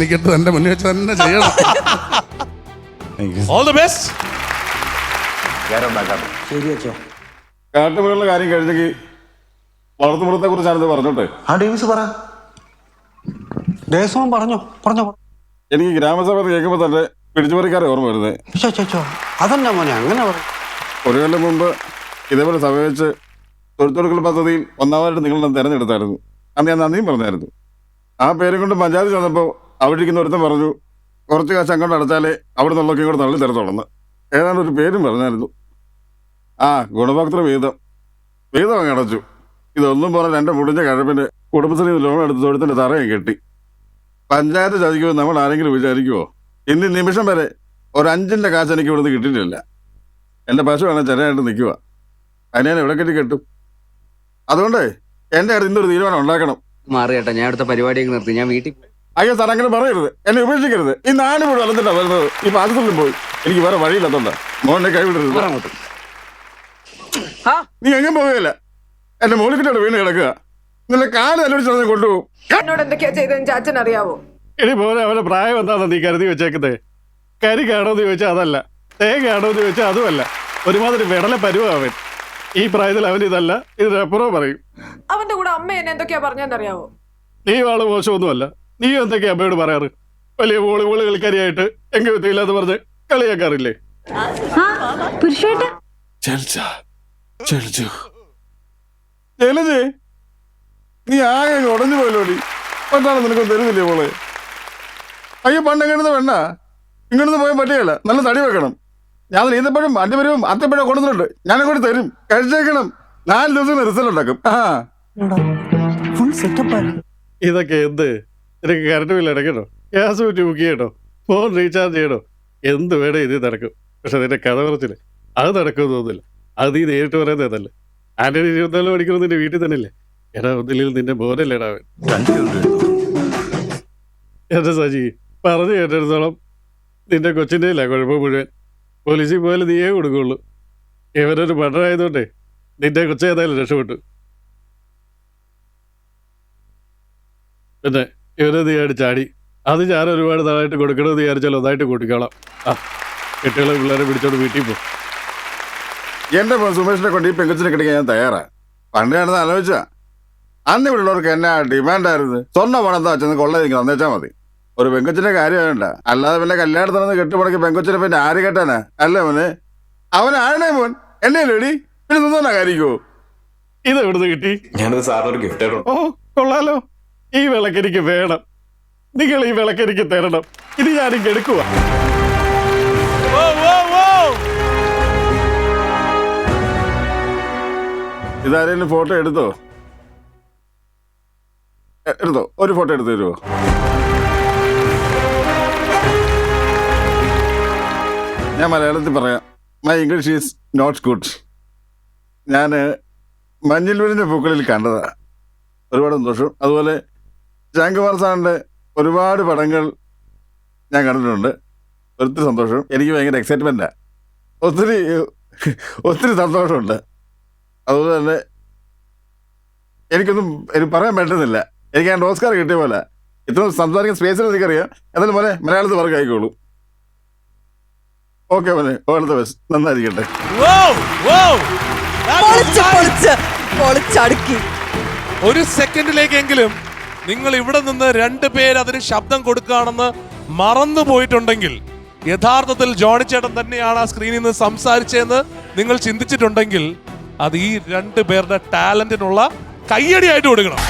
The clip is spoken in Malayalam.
എനിക്കിട്ട് എന്റെ മുന്നിൽ വെച്ച് തന്നെ ചെയ്യണം. ഓൾ ദി ബെസ്റ്റ് ശരി അച്ഛോ. കാട്ടുമൃഗങ്ങളുടെ കാര്യം കഴിഞ്ഞെങ്കിൽ വളർത്തുമൃഗത്തെ കുറിച്ചാണിത് പറഞ്ഞോട്ടെ? ആ ഡേവിസ് പറ. ദേശവും പറഞ്ഞോ പറഞ്ഞോ എനിക്ക് ഗ്രാമസഭ കേൾക്കുമ്പോൾ തന്നെ പിടിച്ചുപറിക്കാരെ ഓർമ്മ വരുന്നത് അതല്ല മോനെ അങ്ങനെ പറ. ഒരു കൊല്ലം മുമ്പ് ഇതേപോലെ സഭ വെച്ച് തൊഴിൽത്തൊടുക്കൽ പദ്ധതിയിൽ ഒന്നാമതായിട്ട് നിങ്ങൾ എന്നെ തിരഞ്ഞെടുത്തായിരുന്നു. അന്ന് ഞാൻ നന്ദിയും പറഞ്ഞായിരുന്നു. ആ പേരും കൊണ്ട് പഞ്ചായത്ത് ചെന്നപ്പോൾ അവിടെ ഇരിക്കുന്ന ഒരുത്തൻ പറഞ്ഞു കുറച്ച് കാശ് അങ്ങോട്ട് അടച്ചാലേ അവിടെ നിന്നുള്ളൊക്കെ ഇങ്ങോട്ട് തള്ളി തരത്തുള്ളന്ന്. ഏതാണ്ട് ഒരു പേരും പറഞ്ഞായിരുന്നു. ആ ഗുണഭോക്തൃ വീതം. വീതം അങ്ങ് അടച്ചു. ഇതൊന്നും പറഞ്ഞ എന്റെ മുടിഞ്ഞ കഴപ്പിന് കുടുംബശ്രീ ലോൺ എടുത്ത് തൊഴുത്തിന്റെ തറയും കെട്ടി. പഞ്ചായത്ത് ചതിക്കുമോ നമ്മൾ ആരെങ്കിലും വിചാരിക്കുമോ ഇന്ന് നിമിഷം വരെ ഒരു അഞ്ചിന്റെ കാശ് എനിക്ക് ഇവിടുന്ന് കിട്ടിയിട്ടില്ല. എന്റെ പശുവാണ് ചെറിയായിട്ട് നിൽക്കുക അതിനെ ഞാൻ എവിടെ കെട്ടി കെട്ടും? അതുകൊണ്ട് എന്റെ അടുത്ത് ഇന്നൊരു തീരുമാനം ഉണ്ടാക്കണം. മാറിയട്ടെ ഞാൻ അടുത്ത പരിപാടിയൊക്കെ നിർത്തി. ഞാൻ വീട്ടിൽ. അയ്യോ സാർ അങ്ങനെ പറയരുത്. എന്നെ ഉപേക്ഷിക്കരുത്. ഈ നാല് മുഴുവൻ അലന്നിട്ടാ വരുന്നത്. ഈ പാകത്തിലും പോയി. എനിക്ക് വേറെ വഴിയില്ലാത്തോണ്ട മോനെ കൈവിടരുത് അങ്ങോട്ട്. നീ എങ്ങും പോവുകയില്ല. എന്റെ മോളിക്കിട്ട് കിട്ടാണ് വീണ് കിടക്കുക. നിന്നെ കാൽ അലോടിച്ചു കൊണ്ടുപോകും. എന്നോട് എന്തൊക്കെയാ ചെയ്തതെന്ന് ചാച്ചൻ അറിയാവോ? ഇനി പോലെ അവന്റെ പ്രായം എന്താണെന്ന് നീ കരുതി വെച്ചേക്കത്തെ കരി കാണോന്ന് ചോദിച്ചാൽ അതല്ല. തേങ്ങ എന്ന് ചോദിച്ചാൽ അതുമല്ല. ഒരുമാതിരി വിടല പരുവ അവൻ. ഈ പ്രായത്തിൽ അവൻ ഇതല്ല. ഇതിനപ്പുറം പറയും. അവന്റെ കൂടെ അമ്മ എന്നെ എന്തൊക്കെയാ പറഞ്ഞെന്നറിയാവോ നീ വാൾ മോശമൊന്നുമല്ല. നീ എന്തൊക്കെയാ അമ്മയോട് പറയാറ്? വലിയ വോളിബോൾ കളിക്കാരിയായിട്ട് എങ്കിൽ വിത്തിയില്ലാന്ന് പറഞ്ഞ് കളിയാക്കാറില്ലേ? ജലജേ നീ ആകെ ഉടഞ്ഞു പോയല്ലോടി. പണ്ടാണ് നിനക്ക് തരുന്നില്ലേ മോളെ? അയ്യോ പണ്ട് എങ്ങനെ വേണ്ട. ഇങ്ങോട്ട് പോയാൽ പറ്റുകയല്ല. നല്ല തടി വെക്കണം. ഞാൻ നീന്തപ്പഴും അണ്ടിപ്പഴവും അത്തപ്പഴം കൊണ്ടുവന്നിട്ടുണ്ട് ഞാനെ കൂടി തരും. കഴിച്ചേക്കണം. നാല് ദിവസം റിസൾട്ട് ഉണ്ടാക്കും. ആ ഫുൾ സെറ്റപ്പ് ഇതൊക്കെ എന്ത്? നിനക്ക് കറണ്ട് ബില്ല് അടയ്ക്കണോ? ഗ്യാസ് വിറ്റ് ബുക്ക് ചെയ്യണോ? ഫോൺ റീചാർജ് ചെയ്യണോ? എന്ത് വേണേ ഇത് നടക്കും. പക്ഷെ നിന്റെ കഥ പറച്ചില്ല അത് നടക്കുമെന്ന് തോന്നുന്നില്ല. അത് നീ നേരിട്ട് പറയുന്നതല്ലേ ആന്റണി ഇരുപത്തിനാല് മണിക്കൂർ നിന്റെ വീട്ടിൽ തന്നെ അല്ലേ എടാ ഒന്നില്ലെങ്കിൽ നിന്റെ ബോധല്ലേ അവൻ. എന്റെ സജി പറഞ്ഞു കേട്ടിടത്തോളം നിന്റെ കൊച്ചിന്റെ ഇല്ല കുഴപ്പം മുഴുവൻ. പോലീസിൽ പോയാലും നീയേ കൊടുക്കുള്ളൂ. ഇവരൊരു മർഡറായതുകൊണ്ടേ നിന്റെ കൊച്ചേതായാലും രക്ഷപ്പെട്ടു. പിന്നെ ഇവരെ നീ ചാടി. അത് ഞാൻ ഒരുപാട് നാളായിട്ട് കൊടുക്കണമെന്ന് വിചാരിച്ചാൽ ഒന്നായിട്ട് കൂട്ടിക്കോളാം ആ കുട്ടികളെ പിള്ളേരെ പിടിച്ചോണ്ട് വീട്ടിൽ പോകും എന്റെ സുമേഷിനെ കൊണ്ട് ഈ പെങ്കുച്ചിനെ കിട്ടിക്കാൻ ഞാൻ തയ്യാറാ. പണ്ട് ഞാനത് ആലോചിച്ച. അന്ന് ഇവിടെ ഉള്ളവർക്ക് എന്നാ ഡിമാൻഡായിരുന്നു സ്വർണ പണം എന്താ വെച്ചെന്ന് കൊള്ള എനിക്ക് തന്നേച്ചാ മതി. ഒരു പെങ്കുച്ചിന്റെ കാര്യം വേണ്ട അല്ലാതെ പിന്നെ കല്യാണത്തിനൊന്ന് കെട്ടുമുടക്കി പെങ്കുച്ചിനെ പിന്നെ ആര് കെട്ടാനാ? അല്ലേ മോനെ? അവൻ ആരുടെ മോൻ? എന്നെ ലേടി പിന്നെ നിന്നാ കാര്യക്കോ ഇത് എവിടുന്ന് കിട്ടി? ഞാനത് സാറിന് ഒരു ഗിഫ്റ്റ് ഓ കൊള്ളാലോ. ഈ വിളക്കെനിക്ക് വേണം. നിങ്ങൾ ഈ വിളക്കെനിക്ക് തരണം. ഇത് ഞാനും കെടുക്കുക ഇതാരേലും ഫോട്ടോ എടുത്തോ? എടുത്തോ. ഒരു ഫോട്ടോ എടുത്തു തരുമോ ഞാൻ മലയാളത്തിൽ പറയാം. My English is not good ഞാൻ മഞ്ഞിൽ വിരിഞ്ഞ പൂക്കളിൽ കണ്ടതാണ് ഒരുപാട് സന്തോഷം. അതുപോലെ ജാങ്കുമാർ സാറിന്റെ ഒരുപാട് പടങ്ങൾ ഞാൻ കണ്ടിട്ടുണ്ട്. ഒത്തിരി സന്തോഷം. എനിക്ക് ഭയങ്കര എക്സൈറ്റ്മെന്റാണ് ഒത്തിരി ഒത്തിരി സന്തോഷമുണ്ട്. അതുപോലെ തന്നെ എനിക്കൊന്നും എനിക്ക് പറയാൻ പറ്റുന്നില്ല. എനിക്ക് ഞാൻ ഓസ്കാർ കിട്ടിയ പോലെ. ഇത്ര സംസാരിക്കുന്ന സ്പേസിൽ എനിക്കറിയാം. എന്നാലും പോലെ മലയാളത്തിൽ വർക്ക് ആയിക്കോളൂ. ഓക്കെ മോനെ ഓൾ ദ ബെസ്റ്റ് നന്നായിരിക്കട്ടെ. വോ വോ പൊളിച്ച് പൊളിച്ച് പൊളിച്ചടുക്കി. ഒരു സെക്കൻഡിലേക്കെങ്കിലും നിങ്ങൾ ഇവിടെ നിന്ന് രണ്ട് പേര് അതിന് ശബ്ദം കൊടുക്കുകയാണെന്ന് മറന്നു പോയിട്ടുണ്ടെങ്കിൽ യഥാർത്ഥത്തിൽ ജോണി ചേട്ടൻ തന്നെയാണ് ആ സ്ക്രീനിൽ നിന്ന് സംസാരിച്ചതെന്ന് നിങ്ങൾ ചിന്തിച്ചിട്ടുണ്ടെങ്കിൽ അത് ഈ രണ്ട് പേരുടെ ടാലന്റിനുള്ള കയ്യടിയായിട്ട് കൊടുക്കണം.